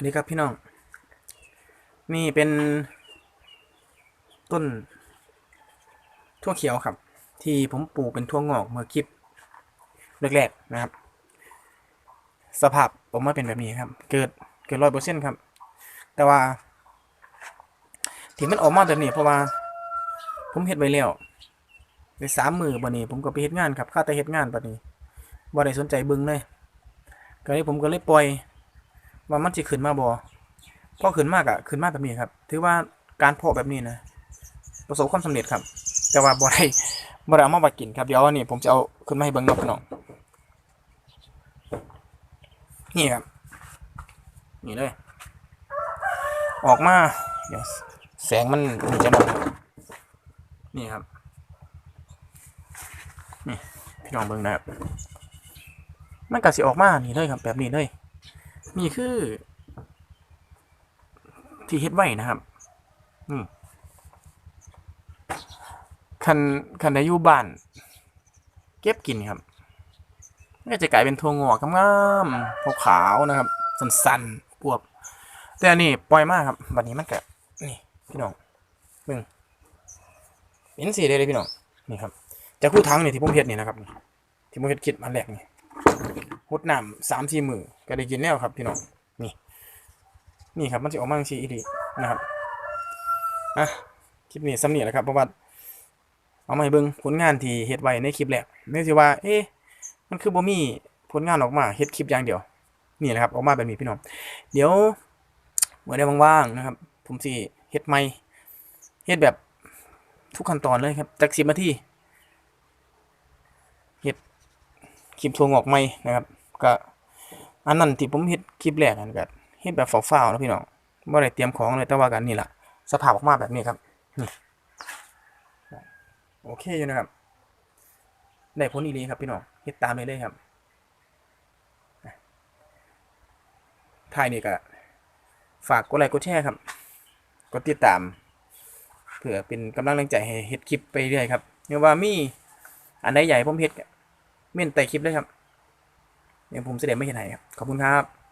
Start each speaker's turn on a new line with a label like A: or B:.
A: วัสดีครับพี่น้อง นี่เป็นต้นทั่วเขียวครับ ที่ผมปลูกเป็นทั่วงอกเมื่อคลิปแรกๆนะครับ สภาพผมมาเป็นแบบนี้ครับ เกิดเกิดร้อยเปอร์เซ็นต์ครับ แต่ว่าที่มันออกมาแบบนี้เพราะว่า ผมเฮ็ดไว้แล้วในสามมือบันนี้ ผมก็ไปเฮ็ดงานครับค่าแต่เฮ็ดงานบันนี้บ่ได้สนใจบิ่งเลยก็เลยผมก็เลยปล่อย ว่ามันจะขึ้นมาบอพอขึ้นมากอะขึ้นมากแบบนี้ครับ ถือว่าการเพาะแบบนี้นะประสบความสำเร็จครับ แต่ว่าบ่ได้บ่ได้เอามาไว้กินครับเดี๋ยวอันนี้ผมจะเอาขึ้นมาให้เบิ่งนาะพี่น้องนี่ครับนี่เลย ออกมาเดี๋ยวแสงมันมีจะนอยครับนี่ครับนี่พี่น้องเบิ่งนะครับมันก็สิออกมานี่เลยครับแบบนี้เลย นี่คือ ที่เฮ็ดไว้นะครับอืมคันคันได้อยู่บ้าน เก็บกินครับก็จะกลายเป็นถั่วงอกงามๆขาวๆนะครับ สั้นๆปวบแต่อันนี้ปล่อยมากครับบัดนี้มันก็นี่พี่น้องมึงเป็นสีได้เลยพี่น้องนี่ครับจากคู่ทั้งนี่ที่ผมเฮ็ดนี่นะครับนี่ที่ผมเฮ็ดคิดอันแรกนี่ หดน้ำสามสี่มือก็ได้กินแล้วครับพี่น้องนี่นี่ครับมันจะออกมาชีอีดีนะครับอะคลิปนี้สำเนียงแล้วครับเพราะว่าเอามาให้เบิ่งผลงานที่เฮ็ดไว้ในคลิปแรกนี่สิว่า เอ๊ะมันคือบ่มีผลงานออกมาเฮ็ดคลิปอย่างเดียว นี่แหละครับ ออกมาแบบนี้พี่น้องเดี๋ยวเมื่อได้ว่างๆนะครับ ผมสิเฮ็ดใหม่เฮ็ดแบบทุกขั้นตอนเลยครับจากสิบนาทีเฮ็ดคลิปทวงอกใหม่นะครับ ก็อันนั้นที่ผมเฮ็ดคลิปแรกนั่นก็เฮ็ดแบบฝ้าวๆนะพี่น้องบ่ได้เตรียมของเลยแต่ว่ากันนี่แหละสภาพออกมาแบบนี้ครับนี่โอเคอยู่นะครับได้ผลอีหลีครับพี่น้องเฮ็ดตามเลยเลยครับท้ายนี่ก็ฝากกดไลค์กดแชร์ครับกดติดตามเพื่อเป็นกำลังใจให้เฮ็ดคลิปไปเรื่อยครับเนื่อว่ามีอันใดใหญ่ผมเฮ็ดเม่นไต่คลิปเลยครับ เดี๋ยผมเสด็จไม่เห็นไหนครับ ขอบคุณครับ